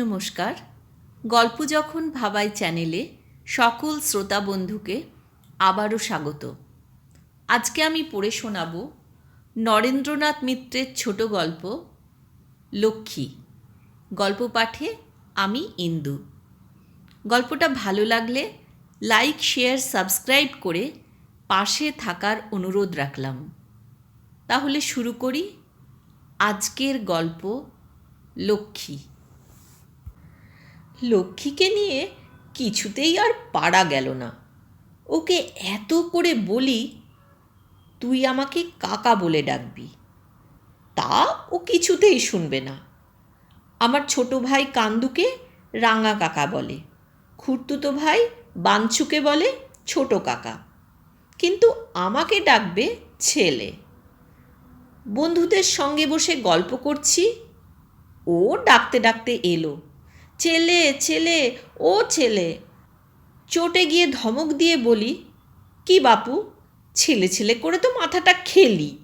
নমস্কার। গল্প যখন ভাবাই চ্যানেলে, সকল শ্রোতা বন্ধুকে আবারও স্বাগত। আজকে আমি পড়ে শোনাব নরেন্দ্রনাথ মিত্রের ছোট গল্প, লক্ষ্মী। গল্প পাঠে আমি ইন্দু। গল্পটা ভালো লাগলে লাইক, শেয়ার, সাবস্ক্রাইব করে পাশে থাকার অনুরোধ রাখলাম। তাহলে শুরু করি আজকের গল্প, লক্ষ্মী। লক্ষ্মীকে নিয়ে কিছুতেই আর পারা গেল না। ওকে এত করে বলি, তুই আমাকে কাকা বলে ডাকবি। তা ও কিছুতেই শুনবে না। আমার ছোট ভাই কান্দুকে রাঙা কাকা বলে, খুড়তুতো ভাই বাঞ্ছুকে বলে ছোট কাকা। কিন্তু আমাকে ডাকবে ছেলে। বন্ধুদের সঙ্গে বসে গল্প করছি। ও ডাকতে ডাকতে এলো। ছেলে ছেলে, ও ছেলে। চটে গিয়ে ধমক দিয়ে বলি, কি বাপু, ছেলে ছেলে করে তো মাথাটা খেলি।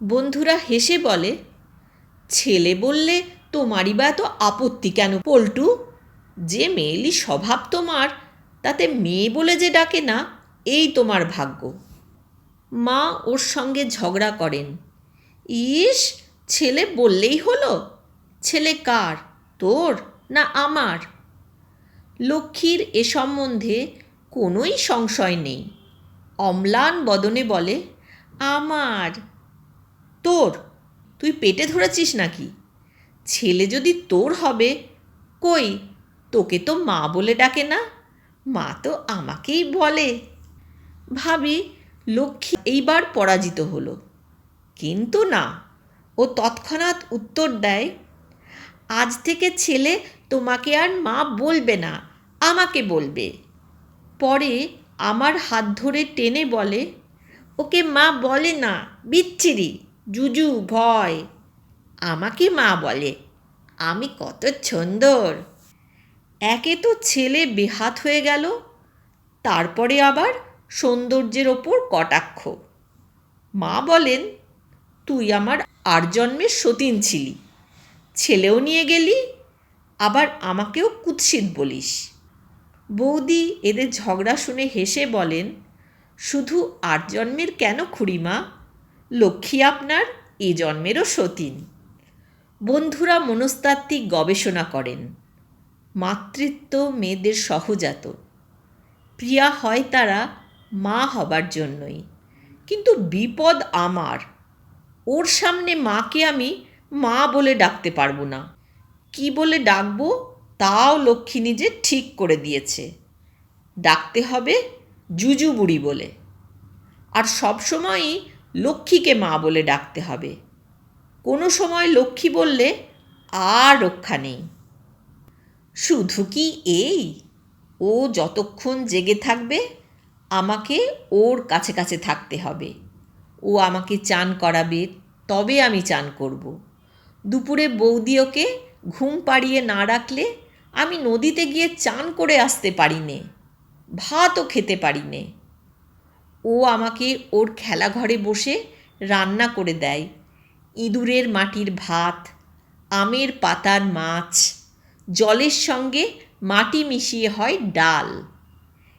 বন্ধুরা হেসে বলে, ছেলে বললে তোমারই বা এত আপত্তি কেন পল্টু? যে মেয়েলি স্বভাব তোমার, তাতে মেয়ে বলে যে ডাকে না, এই তোমার ভাগ্য। মা ওর সঙ্গে ঝগড়া করেন, ইস, ছেলে বললেই হলো? ছেলে কার? তোর? না আমার? লক্ষ্মীর এ সম্বন্ধে কোনোই সংশয় নেই। অম্লান বদনে বলে, আমার। তোর? তুই পেটে ধরেছিস নাকি? ছেলে যদি তোর হবে, কই? তোকে তো মা বলে ডাকে না? মা তো আমাকেই বলে। ভাবি, লক্ষ্মী এইবার পরাজিত হলো। কিন্তু না, ও তৎক্ষণাৎ উত্তর দেয়, আজ থেকে ছেলে তোমাকে আর মা বলবে না, আমাকে বলবে। পরে আমার হাত ধরে টেনে বলে, ওকে মা বলে না, বিচ্ছিরি, জুজু, ভয়। আমাকে মা বলে, আমি কত সুন্দর একে তো ছেলে বেহাত হয়ে গেল, তারপরে আবার সৌন্দর্যের ওপর কটাক্ষ। মা বলেন, তুই আমার আর জন্মের সতীন ছিলি, ছেলেও নিয়ে গেলি আবার আমাকেও কুৎসিত বলিস। বৌদি এদের ঝগড়া শুনে হেসে বলেন, শুধু আর জন্মের কেন খুড়িমা? লক্ষ্মী আপনার, এ জন্মেরও সতীন। বন্ধুরা মনস্তাত্ত্বিক গবেষণা করেন। মাতৃত্ব মেয়েদের সহজাত। প্রিয়া হয় তারা মা হবার জন্যই। কিন্তু বিপদ আমার। ওর সামনে মাকে আমি মা বলে ডাকতে পারব না। বলে ডাকবো? তাও লক্ষ্মী নিজে ঠিক করে দিয়েছে। ডাকতে হবে জুজু বুড়ি বলে। আর সবসময়ই লক্ষ্মীকে মা বলে ডাকতে হবে। কোনো সময় লক্ষ্মী বললে আর রক্ষা নেই। শুধু কি এই? ও যতক্ষণ জেগে থাকবে, আমাকে ওর কাছে কাছে থাকতে হবে। ও আমাকে চান করাবে, তবে আমি চান করব। দুপুরে বৌদি ওকে ঘুম পাড়িয়ে না রাখলে আমি নদীতে গিয়ে চান করে আসতে পারি নে ভাতও খেতে পারি নে ও আমাকে ওর খেলাঘরে বসে রান্না করে দেয়, ইঁদুরের মাটির ভাত, আমের পাতার মাছ, জলের সঙ্গে মাটি মিশিয়ে হয় ডাল।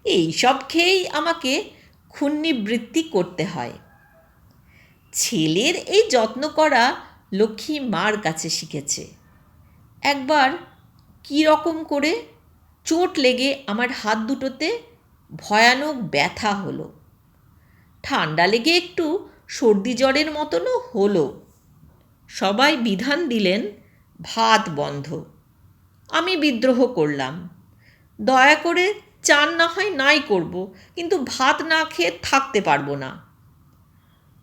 এই সব খেয়েই আমাকে ক্ষুণ্ণিবৃত্তি করতে হয়। ছেলের এই যত্ন করা লক্ষ্মী মার কাছে শিখেছে। একবার কী রকম করে চোট লেগে আমার হাত দুটোতে ভয়ানক ব্যথা হলো। ঠান্ডা লেগে একটু সর্দি জ্বরের মতনও হলো। সবাই বিধান দিলেন, ভাত বন্ধ। আমি বিদ্রোহ করলাম। দয়া করে চান না হয় নাই করব, কিন্তু ভাত না খেয়ে থাকতে পারব না।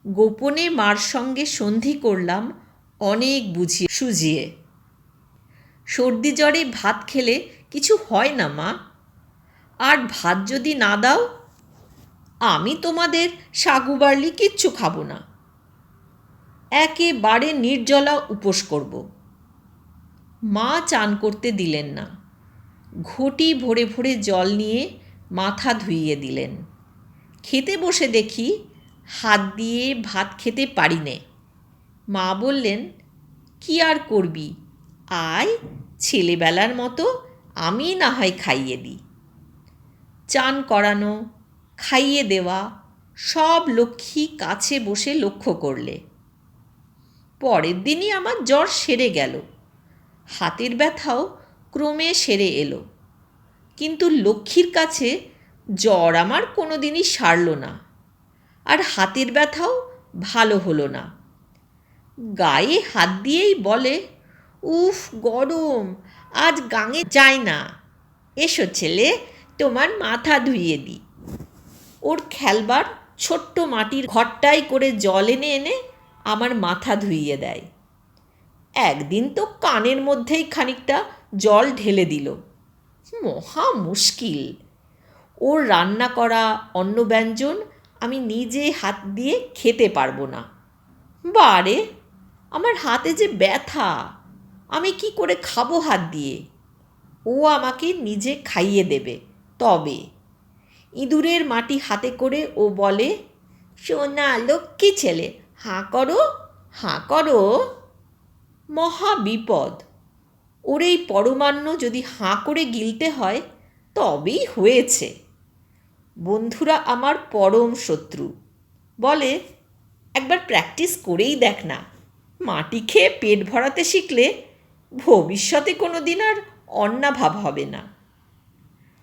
গোপনে মার সঙ্গে সন্ধি করলাম, অনেক বুঝিয়ে সুজিয়ে সর্দি জ্বরে ভাত খেলে কিছু হয় না, মা। আর ভাত যদি না দাও, আমি তোমাদের সাগু বার্লি কিচ্ছু খাব না। একেবারে নির্জলা উপোস করব। মা চান করতে দিলেন না। ঘটি ভরে ভরে জল নিয়ে মাথা ধুইয়ে দিলেন। খেতে বসে দেখি হাত দিয়ে ভাত খেতে পারি নে। মা বললেন, কি আর করবি? আয়, ছেলেবেলার মতো আমি না হয় খাইয়ে দিই। চান করানো, খাইয়ে দেওয়া, সব লক্ষ্মী কাছে বসে লক্ষ্য করলে। পরের দিনই আমার জ্বর সেরে গেল। হাতের ব্যথাও ক্রমে সেরে এলো। কিন্তু লক্ষ্মীর কাছে জ্বর আমার কোনো দিনই সারল না। আর হাতের ব্যথাও ভালো হলো না। গায়ে হাত দিয়েই বলে উফ, গরম। আজ গাঙে যায় না। এসো ছেলে, তোমার মাথা ধুইয়ে দিই ওর খেলবার ছোট্ট মাটির ঘরটাই করে জল এনে এনে আমার মাথা ধুইয়ে দেয়। একদিন তো কানের মধ্যেই খানিকটা জল ঢেলে দিল। মহা মুশকিল। ওর রান্না করা অন্ন ব্যঞ্জন আমি নিজে হাত দিয়ে খেতে পারব না। বারে, আমার হাতে যে ব্যথা। আমি কি করে খাব হাত দিয়ে? ও আমাকে নিজে খাইয়ে দেবে। তবে ইঁদুরের মাটি হাতে করে ও বলে, সোনা লক্ষ্মী ছেলে, হাঁ করো হাঁ করো। মহা বিপদ। ওর এই পরমান্ন যদি হাঁ করে গিলতে হয়, তবেই হয়েছে। বন্ধুরা আমার পরম শত্রু, বলে, একবার প্র্যাকটিস করেই দেখ না। মাটি খেয়ে পেট ভরাতে শিখলে ভবিষ্যতে কোনো দিন আর অন্নাভাব হবে না।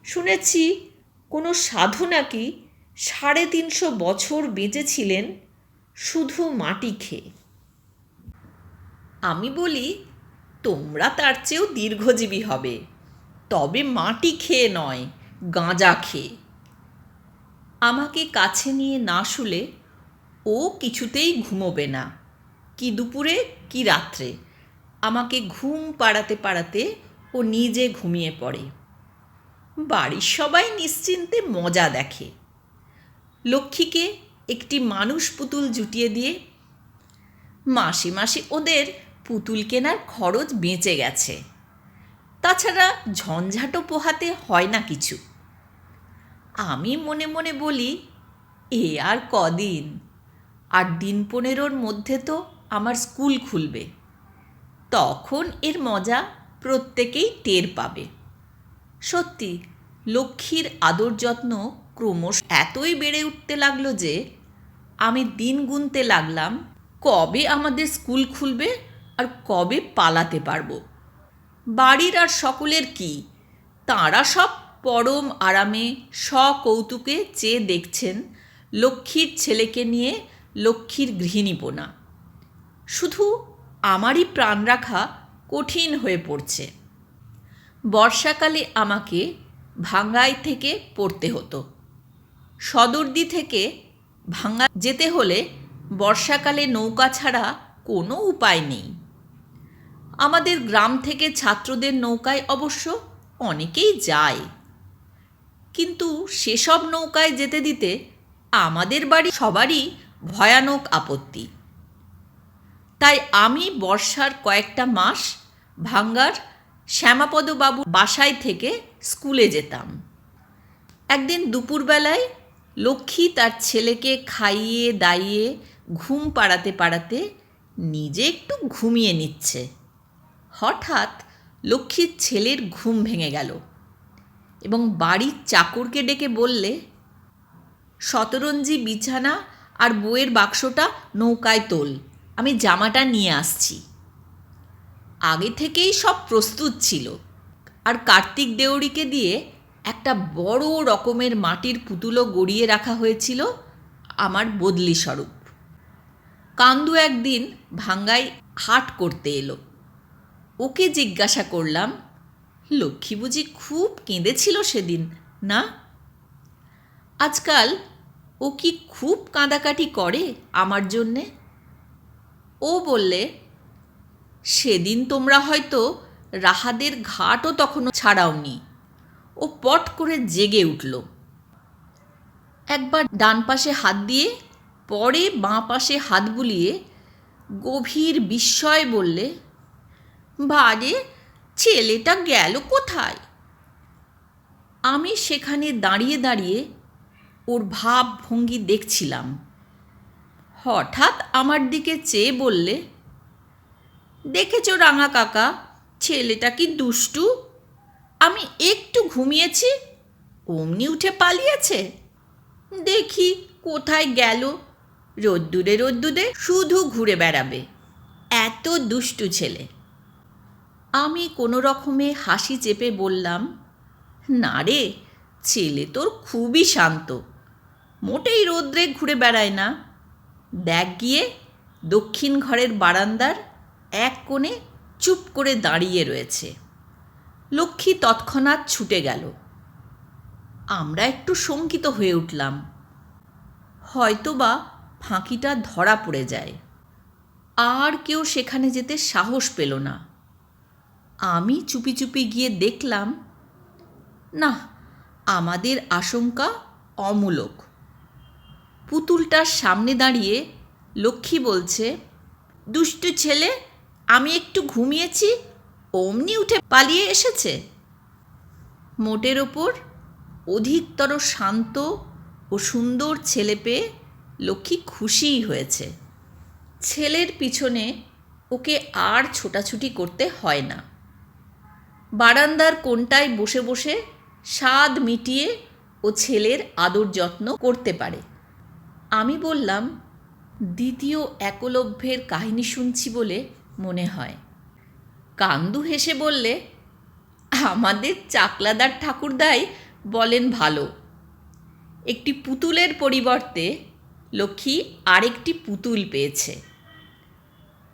শুনেছি কোনো সাধু নাকি সাড়ে তিনশো বছর বেঁচেছিলেন শুধু মাটি খেয়ে। আমি বলি, তোমরা তার চেয়েও দীর্ঘজীবী হবে, তবে মাটি খেয়ে নয়, গাঁজা খেয়ে। আমাকে কাছে নিয়ে না শুলে ও কিছুতেই ঘুমোবে না, কি দুপুরে কি রাত্রে। আমাকে ঘুম পাড়াতে পাড়াতে ও নিজে ঘুমিয়ে পড়ে। বাড়ির সবাই নিশ্চিন্তে মজা দেখে। লক্ষ্মীকে একটি মানুষ পুতুল জুটিয়ে দিয়ে মাসে মাসে ওদের পুতুল কেনার খরচ বেঁচে গেছে। তাছাড়া ঝঞ্ঝাটও পোহাতে হয় না কিছু। আমি মনে মনে বলি, এ আর কদিন। আর দিন পনেরোর মধ্যে তো আমার স্কুল খুলবে। তখন এর মজা প্রত্যেকেই টের পাবে। সত্যি, লক্ষ্মীর আদর যত্ন ক্রমশ এতই বেড়ে উঠতে লাগল যে, আমি দিন গুনতে লাগলাম, কবে আমাদের স্কুল খুলবে আর কবে পালাতে পারব। বাড়ির আর সকলের কি? তাঁরা সব পরম আরামে সকৌতুকে চেয়ে দেখছেন লক্ষ্মীর ছেলেকে নিয়ে লক্ষ্মীর গৃহিণীপনা। শুধু আমারই প্রাণ রাখা কঠিন হয়ে পড়ছে। বর্ষাকালে আমাকে ভাঙ্গাই থেকে পড়তে হতো। সদরদি থেকে ভাঙ্গা যেতে হলে বর্ষাকালে নৌকা ছাড়া কোনো উপায় নেই। আমাদের গ্রাম থেকে ছাত্রদের নৌকায় অবশ্য অনেকেই যায়। কিন্তু সেসব নৌকায় যেতে দিতে আমাদের বাড়ি সবারই ভয়ানক আপত্তি। তাই আমি বর্ষার কয়েকটা মাস ভাঙ্গার শ্যামাপদবাবু বাসায় থেকে স্কুলে যেতাম। একদিন দুপুরবেলায় লক্ষ্মী তার ছেলেকে খাইয়ে, দাইয়ে, ঘুম পাড়াতে পাড়াতে নিজে একটু ঘুমিয়ে নিচ্ছে। হঠাৎ লক্ষ্মীর ছেলের ঘুম ভেঙে গেল এবং বাড়ির চাকরকে ডেকে বললে, শতরঞ্জি বিছানা আর বইয়ের বাক্সটা নৌকায় তোল। আমি জামাটা নিয়ে আসছি। আগে থেকেই সব প্রস্তুত ছিল। আর কার্তিক দেউরিকে দিয়ে একটা বড় রকমের মাটির পুতুলও গড়িয়ে রাখা হয়েছিল আমার বদলি স্বরূপ। কান্দু একদিন ভাঙ্গাই হাট করতে এলো। ওকে জিজ্ঞাসা করলাম, লক্ষ্মী বুঝি খুব কেঁদেছিল সেদিন, না? আজকাল ও কি খুব কাঁদাকাটি করে আমার জন্যে? ও বললে, সেদিন তোমরা হয়তো রাহাদের ঘাটও তখনও ছাড়াওনি। ও পট করে জেগে উঠল। একবার ডান পাশে হাত দিয়ে, পরে বাঁ পাশে হাত বুলিয়ে গভীর বিস্ময় বললে বারে ছেলেটা গেল কোথায়? আমি সেখানে দাঁড়িয়ে দাঁড়িয়ে ওর ভাব ভঙ্গি দেখছিলাম। হঠাৎ আমার দিকে চেয়ে বললে, দেখেছ রাঙা কাকা, ছেলেটা কি দুষ্টু? আমি একটু ঘুমিয়েছি, অমনি উঠে পালিয়েছে। দেখি কোথায় গেল। রোদ্দুরে রোদ্দুরে শুধু ঘুরে বেড়াবে। এত দুষ্টু ছেলে। আমি কোনো রকমে হাসি চেপে বললাম, না রে, ছেলে তোর খুবই শান্ত। মোটেই রোদ্রে ঘুরে বেড়ায় না। দেখ গিয়ে দক্ষিণ ঘরের বারান্দার এক কোণে চুপ করে দাঁড়িয়ে রয়েছে। লক্ষ্মী তৎক্ষণাৎ ছুটে গেল। আমরা একটু শঙ্কিত হয়ে উঠলাম। হয়তোবা ফাঁকিটা ধরা পড়ে যায়। আর কেউ সেখানে যেতে সাহস পেল না। আমি চুপি চুপি গিয়ে দেখলাম, না, আমাদের আশঙ্কা অমূলক। পুতুলটার সামনে দাঁড়িয়ে লক্ষ্মী বলছে, দুষ্টু ছেলে, আমি একটু ঘুমিয়েছি, অমনি উঠে পালিয়ে এসেছে। মোটের ওপর অধিকতর শান্ত ও সুন্দর ছেলে পেয়ে লক্ষ্মী খুশিই হয়েছে। ছেলের পিছনে ওকে আর ছোটাছুটি করতে হয় না। বারান্দার কোনটায় বসে বসে স্বাদ মিটিয়ে ও ছেলের আদর যত্ন করতে পারে। আমি বললাম, দ্বিতীয় একলভ্যের কাহিনী শুনছি বলে মনে হয়। কান্দু হেসে বললে, আমাদের চাকলাদার ঠাকুরদাই বলেন ভালো। একটি পুতুলের পরিবর্তে লক্ষ্মী আরেকটি পুতুল পেয়েছে।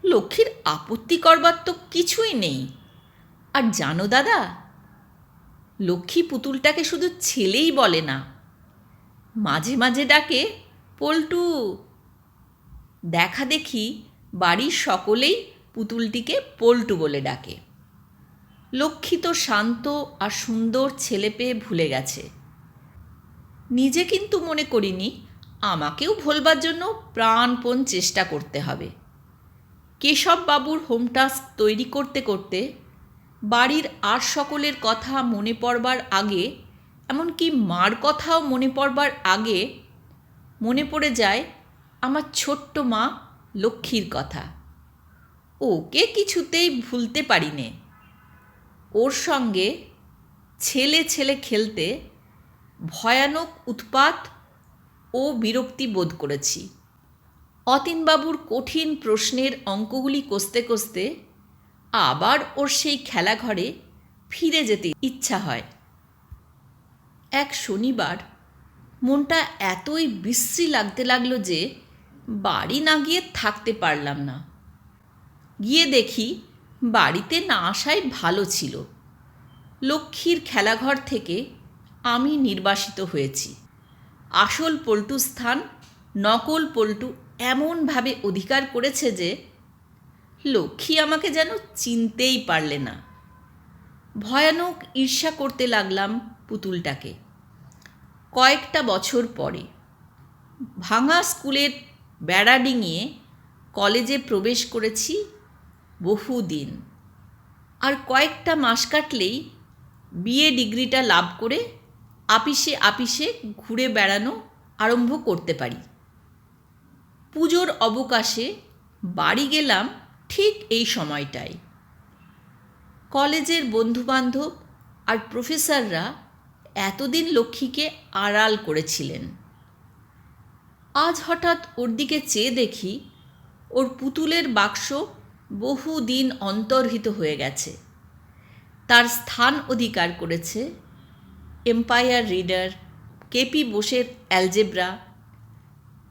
লক্ষ্মীর আপত্তি করবার তো কিছুই নেই। আর জানো দাদা, লক্ষ্মী পুতুলটাকে শুধু ছেলেই বলে না, মাঝে মাঝে ডাকে পল্টু। দেখা দেখি বাড়ির সকলেই পুতুলটিকে পল্টু বলে ডাকে। লক্ষ্মী তো শান্ত আর সুন্দর ছেলে পেয়ে ভুলে গেছে। নিজে কিন্তু মনে করিনি, আমাকেও ভোলবার জন্য প্রাণপণ চেষ্টা করতে হবে। কেশব বাবুর হোম টাস্ক তৈরি করতে করতে বাড়ির আর সকলের কথা মনে পড়বার আগে, এমনকি মার কথাও মনে পড়বার আগে মনে পড়ে যায় আমার ছোট্ট মা লক্ষ্মীর কথা। ওকে কিছুতেই ভুলতে পারি নে ওর সঙ্গে ছেলে ছেলে খেলতে ভয়ানক উৎপাত ও বিরক্তি বোধ করেছি। অতীনবাবুর কঠিন প্রশ্নের অঙ্কগুলি কষতে কষতে আবার ওর সেই খেলাঘরে ফিরে যেতে ইচ্ছা হয়। এক শনিবার মনটা এতই বিশ্রী লাগতে লাগল যে বাড়ি না গিয়ে থাকতে পারলাম না। গিয়ে দেখি বাড়িতে না আসাই ভালো ছিল। লক্ষ্মীর খেলাঘর থেকে আমি নির্বাসিত হয়েছি। আসল পল্টু স্থান, নকল পল্টু এমনভাবে অধিকার করেছে যে লক্ষ্মী আমাকে যেন চিনতেই পারলে না। ভয়ানক ঈর্ষা করতে লাগলাম পুতুলটাকে। কয়েকটা বছর পরে। ভাঙা স্কুলের বেড়া ডিঙিয়ে কলেজে প্রবেশ করেছি বহুদিন। আর কয়েকটা মাস কাটলেই বিএ ডিগ্রিটা লাভ করে আপিসে আপিসে ঘুরে বেড়ানো আরম্ভ করতে পারি। পুজোর অবকাশে বাড়ি গেলাম ঠিক এই সময়টায়। কলেজের বন্ধুবান্ধব আর প্রফেসররা এতদিন লক্ষ্মীকে আড়াল করেছিলেন। আজ হঠাৎ ওর দিকে চেয়ে দেখি, ওর পুতুলের বাক্স বহু দিন অন্তর্হিত হয়ে গেছে। তার স্থান অধিকার করেছে এম্পায়ার রিডার কেপি বোসের অ্যালজেব্রা,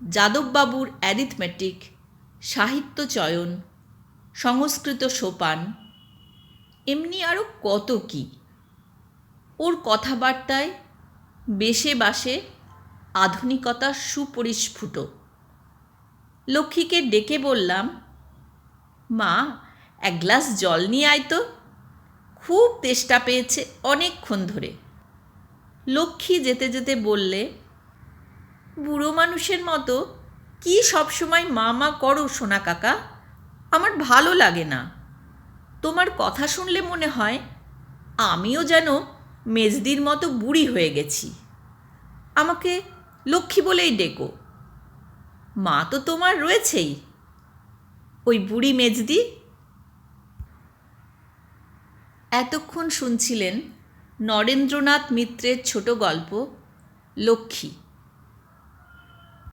যাদববাবুর অ্যারিথমেটিক, সাহিত্য চয়ন, সংস্কৃত সোপান, এমনি আরও কত কি? ওর কথাবার্তায় বেশে বাসে আধুনিকতা সুপরিস্ফুট। লক্ষ্মীকে ডেকে বললাম, মা, এক গ্লাস জল নিয়ে আয় তো। খুব তেষ্টা পেয়েছে অনেকক্ষণ ধরে। লক্ষ্মী যেতে যেতে বললে, বুড়ো মানুষের মতো কি সবসময় মা মা করো সোনা কাকা? আমার ভালো লাগে না। তোমার কথা শুনলে মনে হয় আমিও যেন মেজদির মতো বুড়ি হয়ে গেছি। আমাকে লক্ষ্মী বলেই ডেকো। মা তো তোমার রয়েছেই। ওই বুড়ি মেজদি? এতক্ষণ শুনছিলেন নরেন্দ্রনাথ মিত্রের ছোট গল্প লক্ষ্মী।